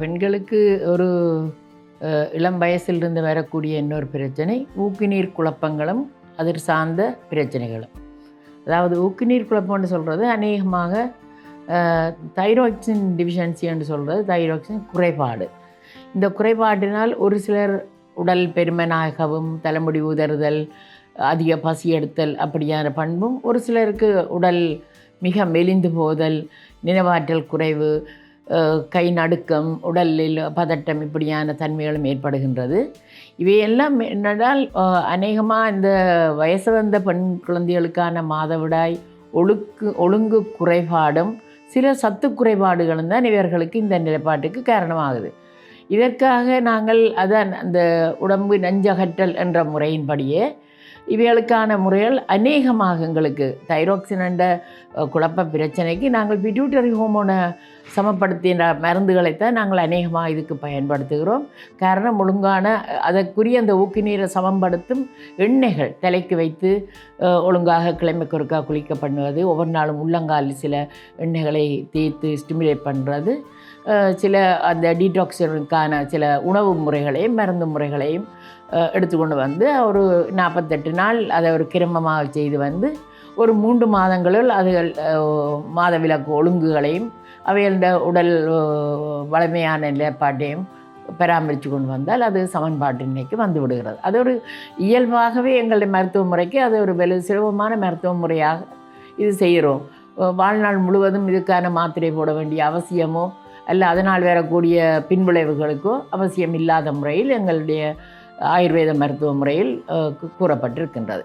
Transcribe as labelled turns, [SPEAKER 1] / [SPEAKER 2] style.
[SPEAKER 1] பெண்களுக்கு ஒரு இளம் வயசிலிருந்து வரக்கூடிய இன்னொரு பிரச்சனை ஊக்குநீர் குழப்பங்களும் அதில் சார்ந்த பிரச்சனைகளும். அதாவது ஊக்குநீர் குழப்பம்னு சொல்கிறது அநேகமாக தைராய்ட்ஸின் டிஃபிஷியன்சின்னு சொல்கிறது தைராய்ட்ஸின் குறைபாடு. இந்த குறைபாட்டினால் ஒரு சிலர் உடல் பெருமனாகவும் தலைமுடி உதறுதல் அதிக பசி எடுத்தல் அப்படியான பண்பும் ஒரு சிலருக்கு உடல் மிக மெலிந்து போதல் நினைவாற்றல் குறைவு கை நடுக்கம் உடலில் பதட்டம் இப்படியான தன்மைகளும் ஏற்படுகின்றது. இவையெல்லாம் என்னடால் அநேகமாக இந்த வயசு வந்த பெண் குழந்தைகளுக்கான மாதவிடாய் ஒழுக்கு ஒழுங்கு குறைபாடும் சில சத்து குறைபாடுகளும் தான் இவர்களுக்கு இந்த நிலைப்பாட்டுக்கு காரணமாகுது. இதற்காக நாங்கள் அதான் அந்த உடம்பு நஞ்சகற்றல் என்ற முறையின்படியே இவைகளுக்கான முறைகள் அநேகமாக எங்களுக்கு தைரோக்சின் என்ற குழப்ப பிரச்சனைக்கு நாங்கள் பிட்யூட்டரி ஹோமோனை சமப்படுத்தின மருந்துகளைத்தான் நாங்கள் அநேகமாக இதுக்கு பயன்படுத்துகிறோம். காரணம் ஒழுங்கான அதற்குரிய அந்த ஊக்குநீரை சமப்படுத்தும் எண்ணெய்கள் தலைக்கு வைத்து ஒழுங்காக கிழமை ஒருக்கா குளிக்க பண்ணுவது ஒவ்வொரு நாளும் உள்ளங்காலில் சில எண்ணெய்களை தேய்த்து ஸ்டிமுலேட் பண்ணுறது சில அந்த டீடாக்ஸருக்கான சில உணவு முறைகளையும் மருந்து முறைகளையும் எடுத்துக்கொண்டு வந்து ஒரு நாற்பத்தெட்டு நாள் அதை ஒரு கிரமமாக செய்து வந்து ஒரு மூன்று மாதங்களில் அதுகள் மாதவிலக்கு ஒழுங்குகளையும் அவைகளோட உடல் வளமையான நிலைப்பாட்டையும் பராமரித்து கொண்டு வந்தால் அது சமன்பாட்டு நிலைக்கு வந்து விடுகிறது. அது ஒரு இயல்பாகவே எங்களுடைய மருத்துவ முறைக்கு அது ஒரு வெகு சுலபமான மருத்துவ முறையாக இது செய்கிறோம். வாழ்நாள் முழுவதும் இதுக்கான மாத்திரை போட வேண்டிய அவசியமோ அல்ல அதனால் வரக்கூடிய பின்விளைவுகளுக்கோ அவசியம் இல்லாத முறையில் எங்களுடைய ஆயுர்வேத மருத்துவ முறையில் கூறப்பட்டிருக்கின்றது.